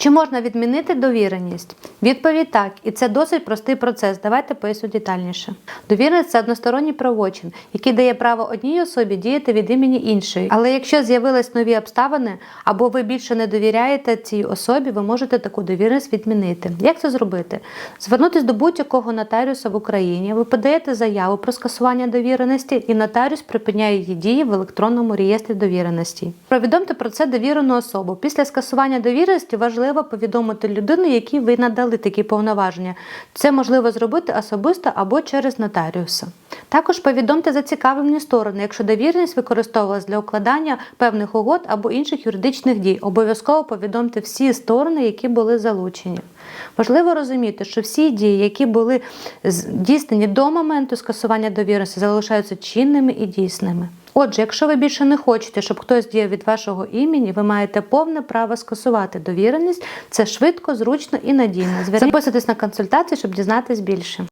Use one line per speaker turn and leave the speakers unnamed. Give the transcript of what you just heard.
Чи можна відмінити довіреність? Відповідь так, і це досить простий процес. Давайте поясню детальніше. Довіреність це односторонній правочин, який дає право одній особі діяти від імені іншої. Але якщо з'явились нові обставини, або ви більше не довіряєте цій особі, ви можете таку довіреність відмінити. Як це зробити? Звернутися до будь-якого нотаріуса в Україні, ви подаєте заяву про скасування довіреності, і нотаріус припиняє її дії в електронному реєстрі довіреності. Повідомте про це довірену особу. Після скасування довіреності важливо повідомити людину, якій ви надали такі повноваження. Це можливо зробити особисто або через нотаріуса. Також повідомте зацікавлені сторони, якщо довіреність використовувалась для укладання певних угод або інших юридичних дій. Обов'язково повідомте всі сторони, які були залучені. Важливо розуміти, що всі дії, які були здійснені до моменту скасування довіреності, залишаються чинними і дійсними. Отже, якщо ви більше не хочете, щоб хтось діяв від вашого імені, ви маєте повне право скасувати довіреність. Це швидко, зручно і надійно. Записуйтесь на консультацію, щоб дізнатись більше.